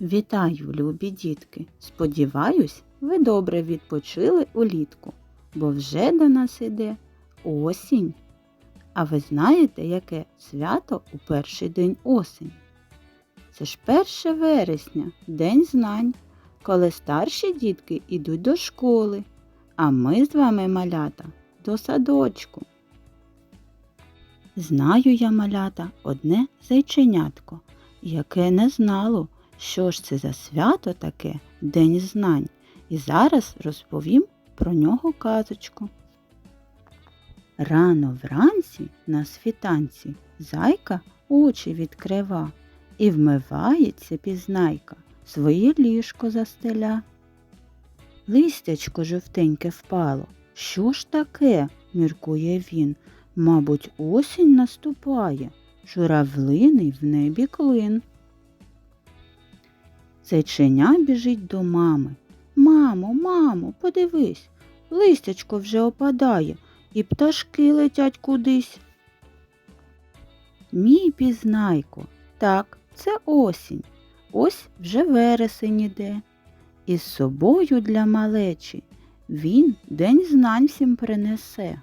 Вітаю, любі дітки! Сподіваюсь, ви добре відпочили улітку, бо вже до нас іде осінь. А ви знаєте, яке свято у перший день осені? Це ж 1 вересня, День знань, коли старші дітки йдуть до школи, а ми з вами, малята, до садочку. Знаю я, малята, одне зайченятко, яке не знало, що ж це за свято таке День знань, і зараз розповім про нього казочку. Рано вранці на світанці зайка очі відкрива і вмивається пізнайка, своє ліжко застеля. Листячко жовтеньке впало. Що ж таке? міркує він. Мабуть, осінь наступає, журавлиний в небі клин. Зайченя біжить до мами. Мамо, мамо, подивись, листячко вже опадає, і пташки летять кудись. Мій пізнайко, так, це осінь. Ось вже вересень іде. І з собою для малечі він день знань всім принесе.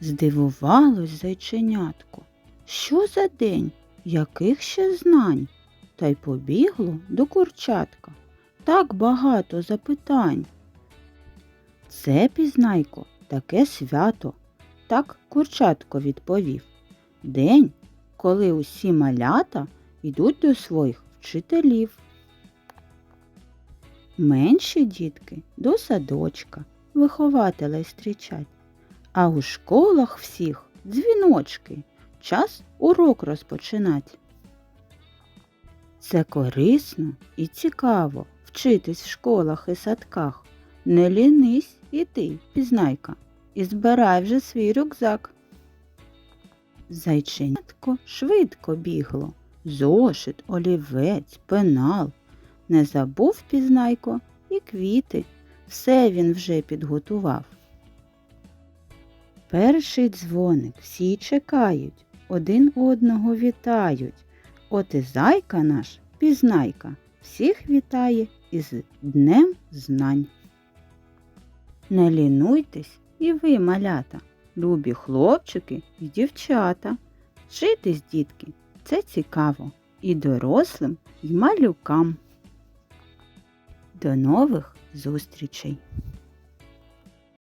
Здивувалось зайченятко. Що за день? Яких ще знань? Та й побігло до курчатка. Так багато запитань. Це, пізнайко, таке свято, так курчатко відповів. День, коли усі малята йдуть до своїх вчителів. Менші дітки до садочка, вихователей зустрічать, а у школах всіх дзвіночки, час урок розпочинать. Це корисно і цікаво вчитись в школах і садках. Не лінись і ти, пізнайка, і збирай вже свій рюкзак. Зайченятко швидко бігло. Зошит, олівець, пенал. Не забув пізнайко і квіти. Все він вже підготував. Перший дзвоник всі чекають, один одного вітають. От і зайка наш, пізнайка, всіх вітає із Днем знань. Не лінуйтесь і ви, малята, любі хлопчики і дівчата. Вчитись, дітки, це цікаво і дорослим, і малюкам. До нових зустрічей!